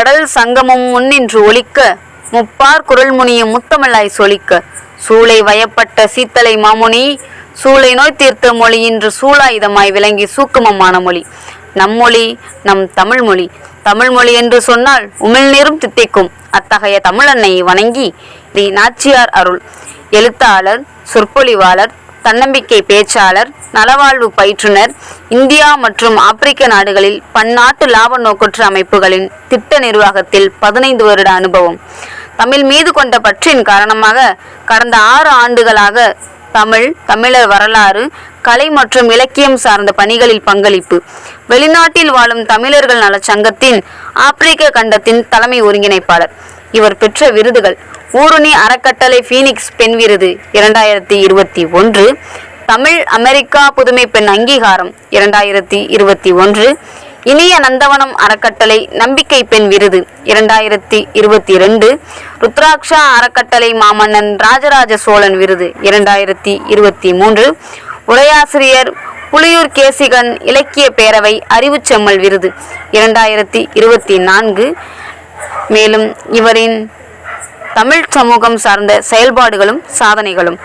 கடல் சங்கமும் முன்னின்று ஒழிக்க முப்பார் குரல் முனியும் முத்தமிழாய் சொலிக்க. சூளை வயப்பட்ட சீத்தலை மாமுனி சூளை நோய் தீர்த்த மொழி இன்று சூளாயுதமாய் விளங்கி சூக்குமமான மொழி. நம்மொழி நம் தமிழ் மொழி. தமிழ் மொழி என்று சொன்னால் உமிழ்நீரும் தித்திக்கும். அத்தகைய தமிழன்னை வணங்கி தி நாச்சியார் அருள். எழுத்தாளர் சொற்பொழிவாளர் தன்னம்பிக்கை பேச்சாளர் நலவாழ்வு பயிற்றுனர் இந்தியா மற்றும் ஆப்பிரிக்க நாடுகளில் பன்னாட்டு லாப நோக்கற்ற அமைப்புகளின் திட்ட நிர்வாகத்தில் பதினைந்து வருட அனுபவம். தமிழ் மீது கொண்ட பற்றின் காரணமாக கடந்த ஆறு ஆண்டுகளாக தமிழ் தமிழர் வரலாறு கலை மற்றும் இலக்கியம் சார்ந்த பணிகளில் பங்களிப்பு. வெளிநாட்டில் வாழும் தமிழர்கள் நலச்சங்கத்தின் ஆப்பிரிக்க கண்டத்தின் தலைமை ஒருங்கிணைப்பாளர். இவர் பெற்ற விருதுகள் ஊருணி அறக்கட்டளை ஃபீனிக்ஸ் பெண் விருது இரண்டாயிரத்தி இருபத்தி ஒன்று. தமிழ் அமெரிக்கா புதுமை பெண் அங்கீகாரம் இரண்டாயிரத்தி இருபத்தி ஒன்று. இனிய நந்தவனம் அறக்கட்டளை நம்பிக்கை பெண் விருது இரண்டாயிரத்தி இருபத்தி ரெண்டு. ருத்ராட்சா அறக்கட்டளை மாமன்னன் ராஜராஜ சோழன் விருது இரண்டாயிரத்தி இருபத்தி மூன்று. உரையாசிரியர் புலியூர் கேசிகன் இலக்கிய பேரவை அறிவுச்செம்மல் விருது இரண்டாயிரத்தி இருபத்தி நான்கு. மேலும் இவரின் தமிழ் சமூகம் சார்ந்த செயல்பாடுகளும் சாதனைகளும்.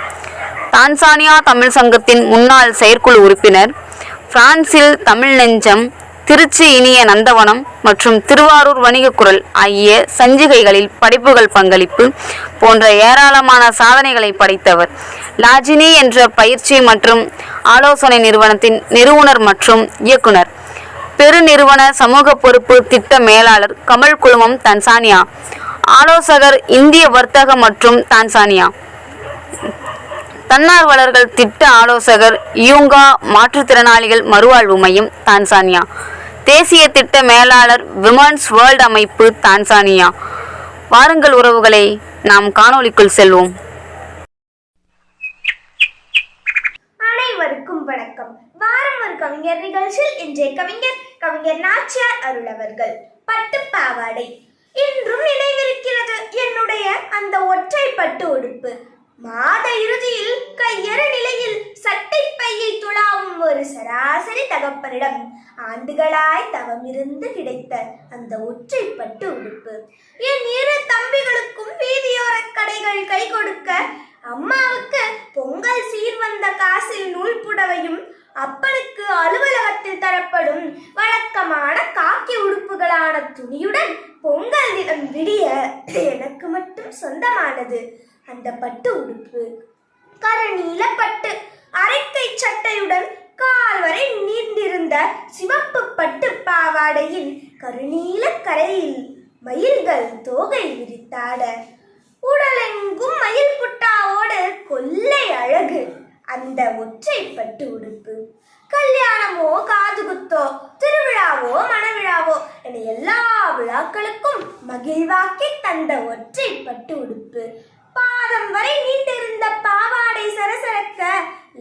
தான்சானியா தமிழ் சங்கத்தின் முன்னாள் செயற்குழு உறுப்பினர் பிரான்சில் தமிழ் நெஞ்சம் திருச்சி இனிய நந்தவனம் மற்றும் திருவாரூர் வணிகக் குரல் ஆகிய சஞ்சிகைகளில் படைப்புகள் பங்களிப்பு போன்ற ஏராளமான சாதனைகளை படைத்தவர். லாஜினி என்ற பயிற்சி மற்றும் ஆலோசனை நிறுவனத்தின் நிறுவனர் மற்றும் இயக்குனர். பெருநிறுவன சமூக பொறுப்பு திட்ட மேலாளர் கமல் குழுமம் தன்சானியா. ஆலோசகர் இந்திய வர்த்தக மற்றும் தான்சானியா. தன்னார்வலர்கள் திட்ட ஆலோசகர் யூங்கா மாற்றுத்திறனாளிகள் மறுவாழ்வு மையம் தான்சானியா. தேசிய திட்ட மேலாளர் விமன்ஸ் வேர்ல்ட் அமைப்பு தான்சானியா. வாருங்கள் உறவுகளை நாம் காணொளிக்குள் செல்வோம். அனைவருக்கும் வணக்கம். வாரம் ஒரு கவிஞர் நிகழ்ச்சியில் இன்றைய கவிஞர் கவிஞர் நாச்சியார் அருள் அவர்கள் பட்டு பாவாடை இன்றும் நினைவிருக்கிறது என்னுடைய அந்த ஒற்றை பட்டு உடுப்பு. மாத இறுதியில் கையற நிலையில் சட்டை பையை துளாவும் ஒரு சராசரி தகப்பனிடம் ஆண்டுகளாய் தவமிருந்து கிடைத்த அந்த ஒற்றை பட்டு உடுப்பு. என் இரு தம்பிகளுக்கும் வீதியோர கடைகள் கை கொடுக்க அம்மாவுக்கு பொங்கல் சீர் வந்த காசில் நூல் புடவையும் அப்பனுக்கு அலுவலகத்தில் தரப்படும் வழக்கமான காக்கி உடுப்புகளான துணியுடன் விடிய எனக்கு மட்டும் சொந்தமானது. அந்த பட்டு உடுப்பு கரநீல பட்டு அரைக்கை சட்டையுடன் கால் வரை நீண்டிருந்த சிவப்பு பட்டு பாவாடையில் கருநீல கரையில் மயில்கள் தோகை விரித்தாட. உடலெங்கும் மயில் புட்டாவோடு கொள்ளை அழகு. அந்த ஒற்றை பட்டு உடுப்பு கல்யாணமோ காதுகுத்தோ மகிழ்வாக்கி தந்த ஒற்றை பட்டு உடுப்பு. பாதம் வரை நீண்டிருந்த பாவாடை சரசரக்க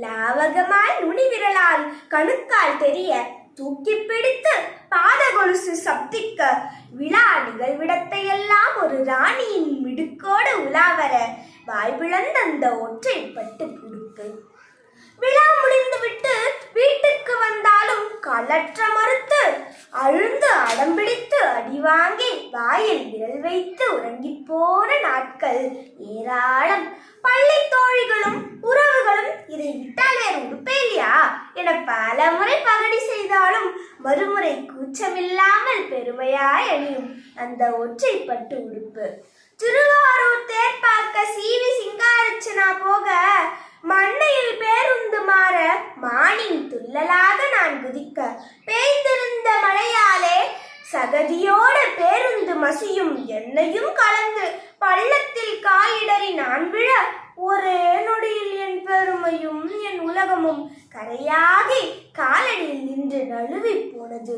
லாவகமாய் நுனி விரலால் கணுக்கால் தெரிய தூக்கி பிடித்து பாத கொலுசு சப்திக்க விழா நிகழ்விடத்தை எல்லாம் ஒரு ராணியின் மிடுக்கோடு உலாவர வாய் அந்த ஒற்றை பட்டு உடுப்பு விழா முடிந்துவிட்டு வீட்டுக்கு அலற்ற மறுத்து அழுந்து அடம்பிடித்து அடிவாங்கி வாயில் விரல் வைத்து உறங்கிப் போன நாட்கள். ஏராளம் பள்ளி தோழிகளும் உறவுகளும் இதை விட்டால் வேறு உடுப்பே இல்லையா? என பல முறை பகடி செய்தாலும் மறுமுறை கூச்சமில்லாமல் பெருமையாய் அணியும் அந்த ஒற்றை பட்டு உடுப்பு. திருவாரூர் தேர்ப்பாக்க சீவி சிங்காரச்சனா போக மண்ணையில் பேருந்து மாற மானின் துள்ளலா சகதியோடு பேருந்து மசியும் என்னையும் கலந்து பள்ளத்தில் காலிடறி நான் விழ ஒரே நொடியில் என் பெருமையும் என் உலகமும் கரையாகி காலடியில் நின்று நழுவி போனது.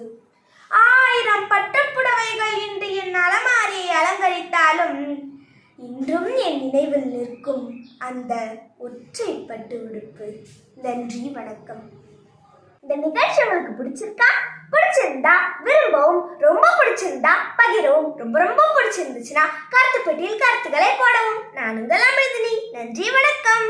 ஆயிரம் பட்டுப்புடவைகள் இன்று என் அலமாரியை அலங்கரித்தாலும் இன்றும் என் நினைவில் நிற்கும் அந்த ஒற்றை பட்டு உடுப்பு. நன்றி வணக்கம். இந்த நிகழ்ச்சி உங்களுக்கு பிடிச்சிருக்கா? பிடிச்சிருந்தா விரும்பவும் ரொம்ப பிடிச்சிருந்தா பகிரவும். ரொம்ப ரொம்ப பிடிச்சிருந்துச்சுன்னா கருத்து பெட்டியில் கருத்துக்களை போடவும். நான் உங்கள் அமிர்தினி. நன்றி வணக்கம்.